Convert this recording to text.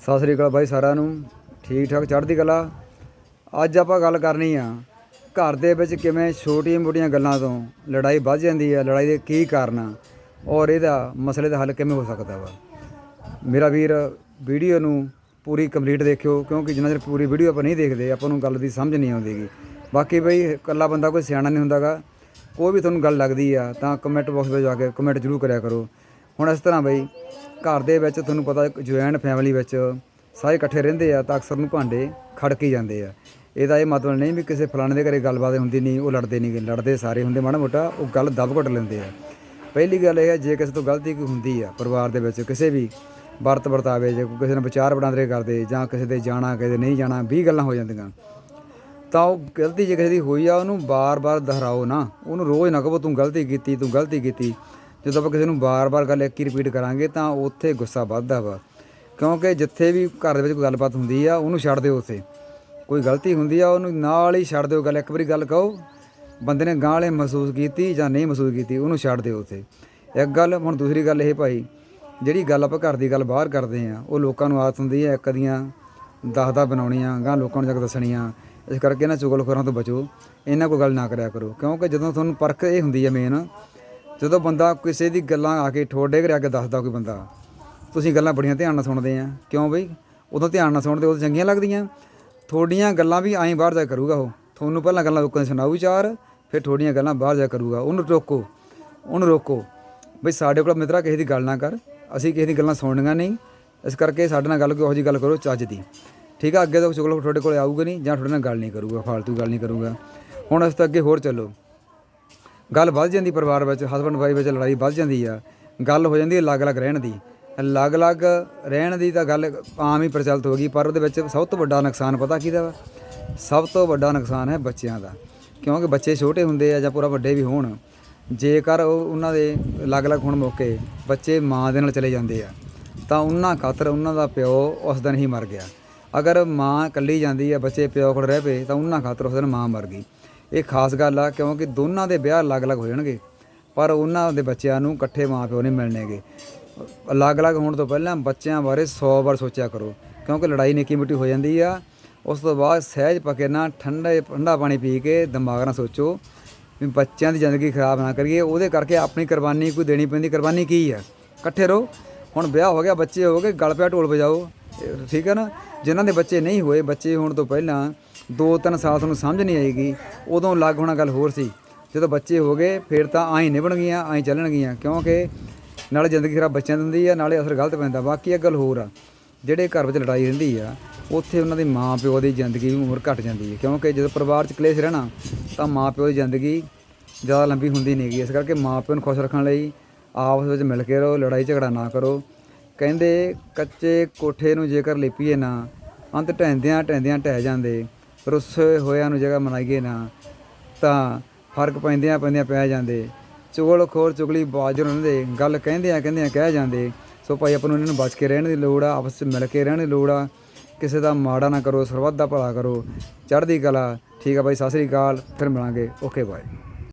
ਸਤਿ ਸ੍ਰੀ ਅਕਾਲ ਬਾਈ ਸਾਰਿਆਂ ਨੂੰ। ਠੀਕ ਠਾਕ ਚੜ੍ਹਦੀ ਕਲਾ। ਅੱਜ ਆਪਾਂ ਗੱਲ ਕਰਨੀ ਆ, ਘਰ ਦੇ ਵਿੱਚ ਕਿਵੇਂ ਛੋਟੀਆਂ ਮੋਟੀਆਂ ਗੱਲਾਂ ਤੋਂ ਲੜਾਈ ਵੱਧ ਜਾਂਦੀ ਹੈ ਲੜਾਈ ਦੇ ਕੀ ਕਾਰਨ ਆ, ਔਰ ਇਹਦਾ ਮਸਲੇ ਦਾ ਹੱਲ ਕਿਵੇਂ ਹੋ ਸਕਦਾ ਵਾ। ਮੇਰਾ ਵੀਰ ਵੀਡੀਓ ਨੂੰ ਪੂਰੀ ਕੰਪਲੀਟ ਦੇਖਿਓ, ਕਿਉਂਕਿ ਜਿੰਨਾ ਚਿਰ ਪੂਰੀ ਵੀਡੀਓ ਆਪਾਂ ਨਹੀਂ ਦੇਖਦੇ, ਆਪਾਂ ਨੂੰ ਗੱਲ ਦੀ ਸਮਝ ਨਹੀਂ ਆਉਂਦੀਗੀ। ਬਾਕੀ ਬਈ, ਇਕੱਲਾ ਬੰਦਾ ਕੋਈ ਸਿਆਣਾ ਨਹੀਂ ਹੁੰਦਾਗਾ। ਕੋਈ ਵੀ ਤੁਹਾਨੂੰ ਗੱਲ ਲੱਗਦੀ ਆ, ਤਾਂ ਕਮੈਂਟ ਬਾਕਸ ਵਿੱਚ ਜਾ ਕੇ ਕਮੈਂਟ ਜ਼ਰੂਰ ਕਰਿਆ ਕਰੋ। ਹੁਣ ਇਸ ਤਰ੍ਹਾਂ ਬਈ, ਘਰ ਦੇ ਵਿੱਚ ਤੁਹਾਨੂੰ ਪਤਾ ਜੁਆਇੰਟ ਫੈਮਿਲੀ ਵਿੱਚ ਸਾਰੇ ਇਕੱਠੇ ਰਹਿੰਦੇ ਆ ਤਾਂ ਅਕਸਰ ਨੂੰ ਭਾਂਡੇ ਖੜਕ ਹੀ ਜਾਂਦੇ ਆ। ਇਹਦਾ ਇਹ ਮਤਲਬ ਨਹੀਂ ਵੀ ਕਿਸੇ ਫਲਾਣੇ ਦੇ ਘਰੇ ਗੱਲਬਾਤ ਹੁੰਦੀ ਨਹੀਂ, ਉਹ ਲੜਦੇ ਨਹੀਂ ਲੜਦੇ ਸਾਰੇ ਹੁੰਦੇ, ਮਾੜਾ ਮੋਟਾ ਉਹ ਗੱਲ ਦਬ ਘੁੱਟ ਲੈਂਦੇ ਆ। ਪਹਿਲੀ ਗੱਲ ਇਹ ਹੈ, ਜੇ ਕਿਸੇ ਤੋਂ ਗਲਤੀ ਕੋਈ ਹੁੰਦੀ ਆ ਪਰਿਵਾਰ ਦੇ ਵਿੱਚ, ਕਿਸੇ ਵੀ ਵਰਤ ਵਰਤਾਵੇ, ਜੇ ਕਿਸੇ ਨਾਲ ਵਿਚਾਰ ਵਟਾਂਦਰੇ ਕਰਦੇ, ਜਾਂ ਕਿਸੇ ਦੇ ਜਾਣਾ, ਕਿਸੇ ਦੇ ਨਹੀਂ ਜਾਣਾ 20 ਗੱਲਾਂ ਹੋ ਜਾਂਦੀਆਂ। ਤਾਂ ਉਹ ਗਲਤੀ ਜੇ ਕਿਸੇ ਦੀ ਹੋਈ ਆ, ਉਹਨੂੰ ਬਾਰ-ਬਾਰ ਦੁਹਰਾਓ ਨਾ, ਉਹਨੂੰ ਰੋਜ਼ ਨਾ ਕਹੋ, ਤੂੰ ਗਲਤੀ ਕੀਤੀ, ਤੂੰ ਗਲਤੀ ਕੀਤੀ। ਜਦੋਂ ਆਪਾਂ ਕਿਸੇ ਨੂੰ ਬਾਰ-ਬਾਰ ਗੱਲ ਇੱਕ ਹੀ ਰਿਪੀਟ ਕਰਾਂਗੇ ਤਾਂ ਉੱਥੇ ਗੁੱਸਾ ਵੱਧਦਾ ਵਾ। ਕਿਉਂਕਿ ਜਿੱਥੇ ਵੀ ਘਰ ਦੇ ਵਿੱਚ ਕੋਈ ਗੱਲਬਾਤ ਹੁੰਦੀ ਆ, ਉਹਨੂੰ ਛੱਡ ਦਿਓ ਉੱਥੇ। ਕੋਈ ਗਲਤੀ ਹੁੰਦੀ ਆ, ਉਹਨੂੰ ਨਾਲ ਹੀ ਛੱਡ ਦਿਓ ਗੱਲ। ਇੱਕ ਵਾਰੀ ਗੱਲ ਕਹੋ, ਬੰਦੇ ਨੇ ਗਾਂ ਵਾਲੇ ਮਹਿਸੂਸ ਕੀਤੀ ਜਾਂ ਨਹੀਂ ਮਹਿਸੂਸ ਕੀਤੀ, ਉਹਨੂੰ ਛੱਡ ਦਿਓ ਉੱਥੇ। ਇੱਕ ਗੱਲ, ਹੁਣ ਦੂਸਰੀ ਗੱਲ ਇਹ ਭਾਈ, ਜਿਹੜੀ ਗੱਲ ਆਪਾਂ ਘਰ ਦੀ ਗੱਲ ਬਾਹਰ ਕਰਦੇ ਆ, ਉਹ ਲੋਕਾਂ ਨੂੰ ਆਦਤ ਹੁੰਦੀ ਹੈ ਇੱਕ ਦੀਆਂ ਦਸ ਬਣਾਉਣੀਆਂ ਗਾਂ ਲੋਕਾਂ ਨੂੰ ਜਾ ਕੇ ਦੱਸਣੀਆਂ। ਇਸ ਕਰਕੇ ਇਹਨਾਂ ਚੁਗਲਖੋਰਾਂ ਤੋਂ ਬਚੋ। ਇਹਨਾਂ ਕੋਈ ਗੱਲ ਨਾ ਕਰਿਆ ਕਰੋ। ਕਿਉਂਕਿ ਜਦੋਂ ਤੁਹਾਨੂੰ ਪਰਖ ਇਹ ਹੁੰਦੀ ਹੈ ਮੇਨ ਜਦੋਂ ਬੰਦਾ ਕਿਸੇ ਦੀ ਗੱਲਾਂ ਆ ਕੇ ਠੋਡੇ ਘਰੇ ਆ ਕੇ ਦੱਸਦਾ ਕੋਈ ਬੰਦਾ, ਤੁਸੀਂ ਗੱਲਾਂ ਬੜੀਆਂ ਧਿਆਨ ਨਾਲ ਸੁਣਦੇ ਆ। ਕਿਉਂ ਬਈ? ਉਦੋਂ ਧਿਆਨ ਨਾਲ ਸੁਣਦੇ, ਉਦੋਂ ਚੰਗੀਆਂ ਲੱਗਦੀਆਂ। ਤੁਹਾਡੀਆਂ ਗੱਲਾਂ ਵੀ ਐਂ ਬਾਹਰ ਜਾ ਕੇ ਕਰੂਗਾ ਉਹ। ਤੁਹਾਨੂੰ ਪਹਿਲਾਂ ਗੱਲਾਂ ਲੋਕਾਂ ਦੇ ਸੁਣਾਊ ਵਿਚਾਰ, ਫਿਰ ਤੁਹਾਡੀਆਂ ਗੱਲਾਂ ਬਾਹਰ ਜਾ ਕੇ ਕਰੂਗਾ। ਉਹਨੂੰ ਰੋਕੋ ਉਹਨੂੰ ਰੋਕੋ। ਬਈ ਸਾਡੇ ਕੋਲ ਮਿੱਤਰਾ, ਕਿਸੇ ਦੀ ਗੱਲ ਨਾ ਕਰ। ਅਸੀਂ ਕਿਸੇ ਦੀ ਗੱਲਾਂ ਸੁਣਨੀਆਂ ਨਹੀਂ। ਇਸ ਕਰਕੇ ਸਾਡੇ ਨਾਲ ਗੱਲ ਕੋਈ ਉਹੋ ਜਿਹੀ ਗੱਲ ਕਰੋ ਚੱਜ ਦੀ। ਠੀਕ ਆ, ਅੱਗੇ ਤੋਂ ਚੁਗਲ ਤੁਹਾਡੇ ਕੋਲ ਆਊਗਾ ਨਹੀਂ ਜਾਂ ਤੁਹਾਡੇ ਨਾਲ ਗੱਲ ਨਹੀਂ ਕਰੂਗਾ, ਫਾਲਤੂ ਗੱਲ ਨਹੀਂ ਕਰੂਗਾ। ਹੁਣ ਇਸ ਤੋਂ ਅੱਗੇ ਹੋਰ ਚੱਲੋ। ਗੱਲ ਵੱਧ ਜਾਂਦੀ ਪਰਿਵਾਰ ਵਿੱਚ ਹਸਬੰਡ ਵਾਈਫ ਵਿੱਚ ਲੜਾਈ ਵੱਧ ਜਾਂਦੀ ਆ, ਗੱਲ ਹੋ ਜਾਂਦੀ ਹੈ ਅਲੱਗ-ਅਲੱਗ ਰਹਿਣ ਦੀ। ਅਲੱਗ-ਅਲੱਗ ਰਹਿਣ ਦੀ ਤਾਂ ਗੱਲ ਆਮ ਹੀ ਪ੍ਰਚਲਿਤ ਹੋ ਗਈ, ਪਰ ਉਹਦੇ ਵਿੱਚ ਸਭ ਤੋਂ ਵੱਡਾ ਨੁਕਸਾਨ ਪਤਾ ਕਿਹਦਾ ਵਾ? ਸਭ ਤੋਂ ਵੱਡਾ ਨੁਕਸਾਨ ਹੈ ਬੱਚਿਆਂ ਦਾ, ਕਿਉਂਕਿ ਬੱਚੇ ਛੋਟੇ ਹੁੰਦੇ ਆ ਜਾਂ ਪੂਰਾ ਵੱਡੇ ਵੀ ਹੋਣ, ਜੇਕਰ ਉਹ ਉਹਨਾਂ ਦੇ ਅਲੱਗ-ਅਲੱਗ ਹੋਣ ਮੌਕੇ ਬੱਚੇ ਮਾਂ ਦੇ ਨਾਲ ਚਲੇ ਜਾਂਦੇ ਆ, ਤਾਂ ਉਹਨਾਂ ਖਾਤਰ ਉਹਨਾਂ ਦਾ ਪਿਓ ਉਸ ਦਿਨ ਹੀ ਮਰ ਗਿਆ। ਅਗਰ ਮਾਂ ਇਕੱਲੀ ਜਾਂਦੀ ਆ, ਬੱਚੇ ਪਿਓ ਕੋਲ ਰਹਿ ਪਏ, ਤਾਂ ਉਹਨਾਂ ਖਾਤਰ ਉਸ ਦਿਨ ਮਾਂ ਮਰ ਗਈ। ਇਹ ਖਾਸ ਗੱਲ ਆ, ਕਿਉਂਕਿ ਦੋਨਾਂ ਦੇ ਵਿਆਹ ਅਲੱਗ-ਅਲੱਗ ਹੋ ਜਾਣਗੇ, ਪਰ ਉਹਨਾਂ ਦੇ ਬੱਚਿਆਂ ਨੂੰ ਇਕੱਠੇ ਮਾਂ ਪਿਓ ਨਹੀਂ ਮਿਲਣਗੇ। ਅਲੱਗ-ਅਲੱਗ ਹੋਣ ਤੋਂ ਪਹਿਲਾਂ ਬੱਚਿਆਂ ਬਾਰੇ 100 ਵਾਰ ਸੋਚਿਆ ਕਰੋ, ਕਿਉਂਕਿ ਲੜਾਈ ਨਿੱਕੀ ਮਿੱਟੀ ਹੋ ਜਾਂਦੀ ਆ। ਉਸ ਤੋਂ ਬਾਅਦ ਸਹਿਜ ਪਕੇ ਨਾਲ ਠੰਡੇ ਠੰਡਾ ਪਾਣੀ ਪੀ ਕੇ ਦਿਮਾਗ ਨਾਲ ਸੋਚੋ ਵੀ ਬੱਚਿਆਂ ਦੀ ਜ਼ਿੰਦਗੀ ਖਰਾਬ ਨਾ ਕਰੀਏ, ਉਹਦੇ ਕਰਕੇ ਆਪਣੀ ਕੁਰਬਾਨੀ ਕੋਈ ਦੇਣੀ ਪੈਂਦੀ, ਕੁਰਬਾਨੀ ਕੀ ਆ? ਇਕੱਠੇ ਰਹੋ। ਹੁਣ ਵਿਆਹ ਹੋ ਗਿਆ, ਬੱਚੇ ਹੋ ਗਏ, ਗਲ ਪਿਆ, ਢੋਲ ਵਜਾਓ ਠੀਕ ਹੈ ਨਾ? ਜਿਨ੍ਹਾਂ ਦੇ ਬੱਚੇ ਨਹੀਂ ਹੋਏ, ਬੱਚੇ ਹੋਣ ਤੋਂ ਪਹਿਲਾਂ 2-3 ਸਾਲ ਤੁਹਾਨੂੰ ਸਮਝ ਨਹੀਂ ਆਏਗੀ ਉਦੋਂ ਅਲੱਗ ਹੋਣਾ ਗੱਲ ਹੋਰ ਸੀ। ਜਦੋਂ ਬੱਚੇ ਹੋ ਗਏ, ਫਿਰ ਤਾਂ ਆਈ ਨਿਭਣਗੀਆਂ, ਆਈ ਚੱਲਣਗੀਆਂ, ਕਿਉਂਕਿ ਨਾਲੇ ਜ਼ਿੰਦਗੀ ਖਰਾਬ ਬੱਚਿਆਂ ਦੀ ਹੁੰਦੀ ਆ, ਨਾਲੇ ਅਸਰ ਗਲਤ ਪੈਂਦਾ। ਬਾਕੀ ਇਹ ਗੱਲ ਹੋਰ ਆ, ਜਿਹੜੇ ਘਰ ਵਿੱਚ ਲੜਾਈ ਰਹਿੰਦੀ ਆ, ਉੱਥੇ ਉਹਨਾਂ ਦੀ ਮਾਂ ਪਿਓ ਦੀ ਜ਼ਿੰਦਗੀ ਵੀ ਉਮਰ ਘਟ ਜਾਂਦੀ ਹੈ ਕਿਉਂਕਿ ਜਦੋਂ ਪਰਿਵਾਰ 'ਚ ਕਲੇਸ਼ ਰਹਿਣਾ, ਤਾਂ ਮਾਂ ਪਿਓ ਦੀ ਜ਼ਿੰਦਗੀ ਜ਼ਿਆਦਾ ਲੰਬੀ ਹੁੰਦੀ ਨਹੀਂਗੀ ਇਸ ਕਰਕੇ ਮਾਂ ਪਿਓ ਨੂੰ ਖੁਸ਼ ਰੱਖਣ ਲਈ ਆਪਸ ਵਿੱਚ ਮਿਲ ਕੇ ਰਹੋ, ਲੜਾਈ ਝਗੜਾ ਨਾ ਕਰੋ। ਕਹਿੰਦੇ, ਕੱਚੇ ਕੋਠੇ ਨੂੰ ਜੇਕਰ ਲਿਪੀਏ ਨਾ, ਅੰਤ ਢਹਿੰਦਿਆਂ ਢਹਿੰਦਿਆਂ ਢਹਿ ਜਾਂਦੇ। ਰੁੱਸੇ ਹੋਇਆਂ ਨੂੰ ਜਗ੍ਹਾ ਮਨਾਈਏ ਨਾ, ਤਾਂ ਫ਼ਰਕ ਪੈਂਦਿਆਂ ਪੈਂਦਿਆਂ ਪੈ ਜਾਂਦੇ। ਚੁਗਲ ਖੋਰ ਚੁਗਲੀ ਬਾਜ ਰਹਿੰਦੇ, ਗੱਲ ਕਹਿੰਦਿਆਂ ਕਹਿੰਦਿਆਂ ਕਹਿ ਜਾਂਦੇ। ਸੋ ਭਾਈ ਆਪਾਂ ਨੂੰ ਇਹਨਾਂ ਨੂੰ ਬਚ ਕੇ ਰਹਿਣ ਦੀ ਲੋੜ ਆ, ਆਪਸ ਵਿੱਚ ਮਿਲ ਕੇ ਰਹਿਣ ਦੀ ਲੋੜ ਆ। ਕਿਸੇ ਦਾ ਮਾੜਾ ਨਾ ਕਰੋ, ਸਰਬੱਤ ਦਾ ਭਲਾ ਕਰੋ। ਚੜ੍ਹਦੀ ਕਲਾ। ਠੀਕ ਆ ਬਾਈ ਸਤਿ ਸ੍ਰੀ ਅਕਾਲ, ਫਿਰ ਮਿਲਾਂਗੇ। Okay bye